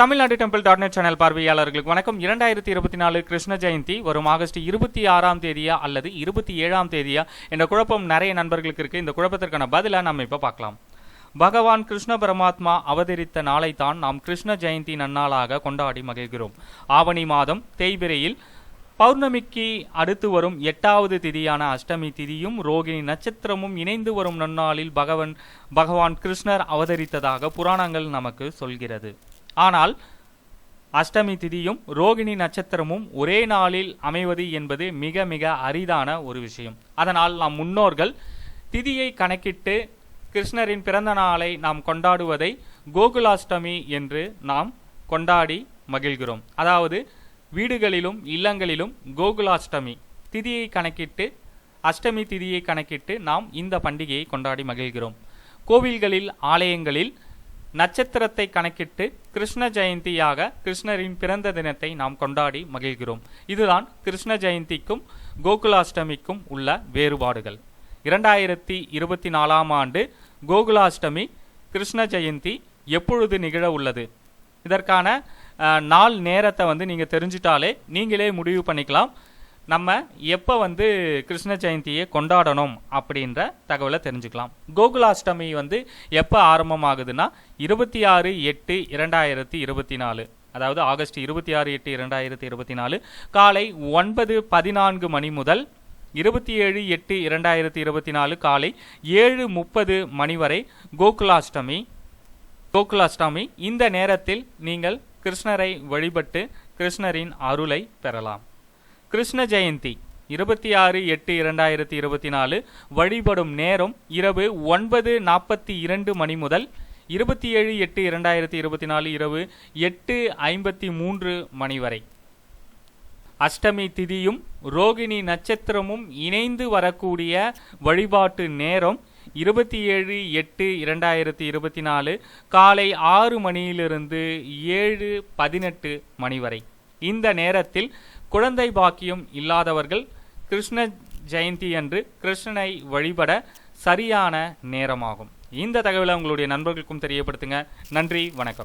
Tamil Nadu temple dot net channel பார்வையாளர்களுக்கு வணக்கம். இரண்டாயிரத்தி இருபத்தி நாலு கிருஷ்ண ஜெயந்தி வரும் ஆகஸ்ட் இருபத்தி ஆறாம் தேதியா அல்லது இருபத்தி ஏழாம் தேதியா என்ற குழப்பம் நிறைய நண்பர்களுக்கு இருக்கு. இந்த குழப்பத்திற்கான பதிலை நம்ம இப்போ பார்க்கலாம். பகவான் கிருஷ்ண பரமாத்மா அவதரித்த நாளை தான் நாம் கிருஷ்ண ஜெயந்தி நன்னாளாக கொண்டாடி மகிழ்கிறோம். ஆவணி மாதம் தேய்பிரையில் பௌர்ணமிக்கு அடுத்து வரும் எட்டாவது திதியான அஷ்டமி திதியும் ரோகிணி நட்சத்திரமும் இணைந்து வரும் நன்னாளில் பகவன் பகவான் கிருஷ்ணர் அவதரித்ததாக புராணங்கள் நமக்கு சொல்கிறது. ஆனால் அஷ்டமி திதியும் ரோகிணி நட்சத்திரமும் ஒரே நாளில் அமைவது என்பது மிக மிக அரிதான ஒரு விஷயம். அதனால் நம் முன்னோர்கள் திதியை கணக்கிட்டு கிருஷ்ணரின் பிறந்த நாளை நாம் கொண்டாடுவதை கோகுலாஷ்டமி என்று நாம் கொண்டாடி மகிழ்கிறோம். அதாவது வீடுகளிலும் இல்லங்களிலும் கோகுலாஷ்டமி திதியை கணக்கிட்டு அஷ்டமி திதியை கணக்கிட்டு நாம் இந்த பண்டிகையை கொண்டாடி மகிழ்கிறோம். கோவில்களில் ஆலயங்களில் நட்சத்திரத்தை கணக்கிட்டு கிருஷ்ண ஜெயந்தியாக கிருஷ்ணரின் பிறந்த தினத்தை நாம் கொண்டாடி மகிழ்கிறோம். இதுதான் கிருஷ்ண ஜெயந்திக்கும் கோகுலாஷ்டமிக்கும் உள்ள வேறுபாடுகள். இரண்டாயிரத்தி இருபத்தி நாலாம் ஆண்டு கோகுலாஷ்டமி கிருஷ்ண ஜெயந்தி எப்பொழுது நிகழ உள்ளது? இதற்கான அஹ், நாள் நேரத்தை வந்து நீங்கள் தெரிஞ்சிட்டாலே நீங்களே முடிவு பண்ணிக்கலாம். நம்ம எப்போ வந்து கிருஷ்ண ஜெயந்தியை கொண்டாடணும் அப்படின்ற தகவலை தெரிஞ்சுக்கலாம். கோகுலாஷ்டமி வந்து எப்போ ஆரம்பமாகுதுன்னா இருபத்தி ஆறு எட்டு இரண்டாயிரத்தி இருபத்தி நாலு. அதாவது ஆகஸ்ட் இருபத்தி ஆறு எட்டு இரண்டாயிரத்தி இருபத்தி நாலு. காலை ஒன்பது பதினான்கு மணி முதல் இருபத்தி ஏழு எட்டு இரண்டாயிரத்தி இருபத்தி நாலு காலை ஏழு முப்பது மணி வரை கோகுலாஷ்டமி கோகுலாஷ்டமி இந்த நேரத்தில் நீங்கள் கிருஷ்ணரை வழிபட்டு கிருஷ்ணரின் அருளை பெறலாம். கிருஷ்ண ஜெயந்தி இருபத்தி ஆறு எட்டு இரண்டாயிரத்தி இருபத்தி நாலு வழிபடும் நேரம் இரவு ஒன்பது நாற்பத்தி இரண்டு மணி முதல் இருபத்தி ஏழு எட்டு இரண்டாயிரத்தி இருபத்தி நாலு இரவு எட்டு ஐம்பத்தி மூன்று மணி வரை. அஷ்டமி திதியும் ரோகிணி நட்சத்திரமும் இணைந்து வரக்கூடிய வழிபாட்டு நேரம் இருபத்தி ஏழு எட்டு இரண்டாயிரத்தி இருபத்தி நாலு காலை ஆறு மணியிலிருந்து ஏழு பதினெட்டு மணி வரை. இந்த நேரத்தில் குழந்தை பாக்கியம் இல்லாதவர்கள் கிருஷ்ண ஜெயந்தி அன்று கிருஷ்ணனை வழிபட சரியான நேரமாகும். இந்த தகவலை உங்களுடைய நண்பர்களுக்கும் தெரியப்படுத்துங்க. நன்றி வணக்கம்.